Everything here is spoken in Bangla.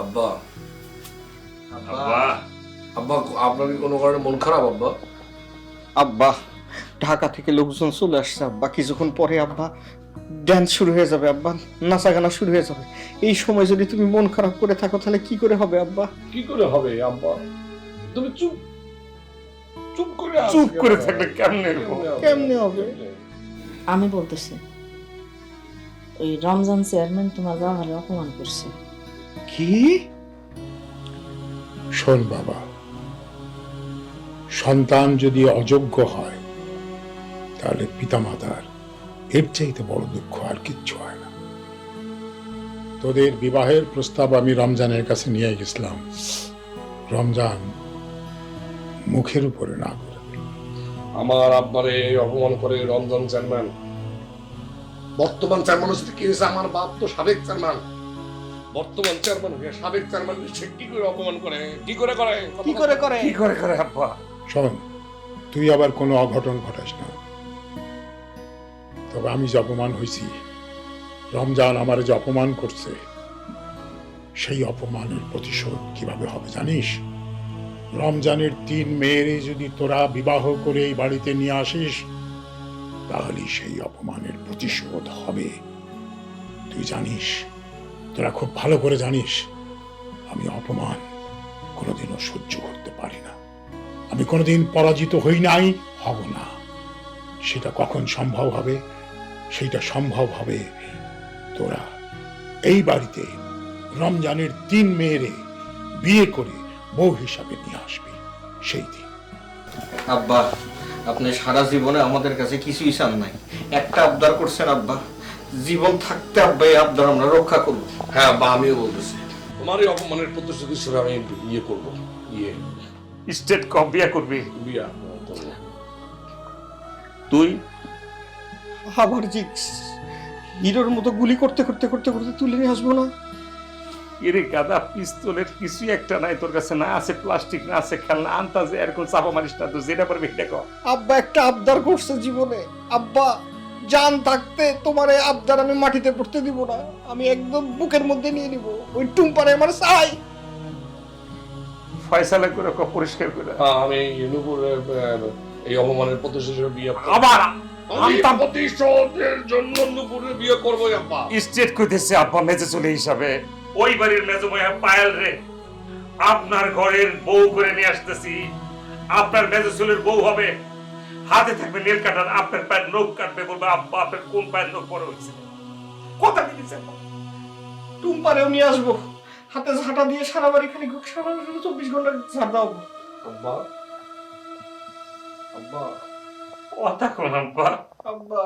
আব্বা। আব্বা। আব্বা। আপনার কি কোনো কারণে মন খারাপ আব্বা? আব্বা ঢাকা থেকে লোকজন চলে আসছে আব্বা। কিছুক্ষণ পরে আব্বা ড্যান্স শুরু হয়ে যাবে আব্বা। নাচা গানা শুরু হয়ে যাবে। এই সময় যদি তুমি মন খারাপ করে থাকো তাহলে কি করে হবে আব্বা? কি করে হবে আব্বা? তুমি চুপ চুপ করে চুপ করে থাকলে কেমনে কেমনে হবে? আমি বলতেছি ওই রমজান চেয়ারম্যান তোমার বাবারে অপমান করছে। কি? শোন বাবা সন্তান যদি অযোগ্য হয় তাহলে পিতামাতার এর চাইতে বড় দুঃখ আর কিচ্ছু হয় না। তোদের বিবাহের প্রস্তাব আমি রমজানের কাছে নিয়ে গেছিলাম। রমজান মুখের উপরে না করে আমার আব্বারে অপমান করে রমজান চেয়ারম্যান। বর্তমান চেয়ারম্যান হচ্ছে কি হয়েছে? আমার বাপ তো সাবেক চেয়ারম্যান। বর্তমান চেয়ারম্যান হয়ে সাবেক চেয়ারম্যান সে কি করে অপমান করে? কি করে করে? কি করে করে? কি করে করে আব্বা? শোন তুই আবার কোনো অঘটন ঘটাস না। তবে আমি যে অপমান হয়েছি রমজান আমার যে অপমান করছে সেই অপমানের প্রতিশোধ কীভাবে হবে জানিস? রমজানের তিন মেয়েরে যদি তোরা বিবাহ করে এই বাড়িতে নিয়ে আসিস তাহলে সেই অপমানের প্রতিশোধ হবে। তুই জানিস তোরা খুব ভালো করে জানিস, আমি অপমান কোনোদিনও সহ্য করতে পারি না। আমি কোনোদিন পরাজিত হই নাই, হব না। সেটা কখন সম্ভব হবে? সেইটা সম্ভব হবে তোরা এই বাড়িতে রমজানের তিন মেয়েরে বিয়ে করে বউ হিসাবে নিয়ে আসবি, সেই দিন। আব্বা, আপনি সারা জীবনে আমাদের কাছে কিছুই চান নাই। একটা আবদার করছেন আব্বা। জীবন থাকতে আব্বা এই আবদার আমরা রক্ষা করব। হ্যাঁ বা আমিও বলতেছি। তোমার এই অপমানের প্রতিশোধ হিসেবে আমি ইয়ে করব? ইয়ে। স্টেট কপ বিয়া করবি? বিয়া করব। তুই? আবার জিক্স হিরোর মতো গুলি করতে করতে করতে করতে তুলে নিয়ে আসব না? এরে গাদা পিস্তলের কিছুই একটা নাই তোর কাছে না আছে প্লাস্টিক না আছে খেলনা আনতাজে এরকম চাপা মারিস না তুই যেটা পারবি এটা কর আব্বা একটা আবদার করছে জীবনে। আব্বা জান থাকতে তোমার এই আবদার আমি মাটিতে পড়তে দিব না। আমি একদম বুকের মধ্যে নিয়ে নিব। ওই টুম্পারে আমার চাই। ফয়সালা করে ক পরিষ্কার করে হ্যাঁ, আমি নুপুর এই অপমানের প্রতিশোধ বিয়ে করব। আবার! আমতা প্রতিশোধের জন্য নুপুরের বিয়ে করব আব্বা। স্টেট কইতেছে আব্বা মেজে চলে হিসাবে। ওই বাড়ির মেজো মায়া পায়েল রে আপনার ঘরের বউ করে নিয়ে আসতেছি। আপনার মেজো চুলের বউ হবে। হাতে থাকবে নেল কাটার আপনার পায়ের নখ কাটবে বলবে আব্বা আপনার কোন পায়ের নখ বড় হয়েছে? কথা দিয়েছেন টুম্পারেও নিয়ে আসব। হাতে ঝাঁটা দিয়ে সারা বাড়ি খালি সারা চব্বিশ ঘণ্টা ঝাড় দাও আব্বা আব্বা। কথা কোন আব্বা? আব্বা।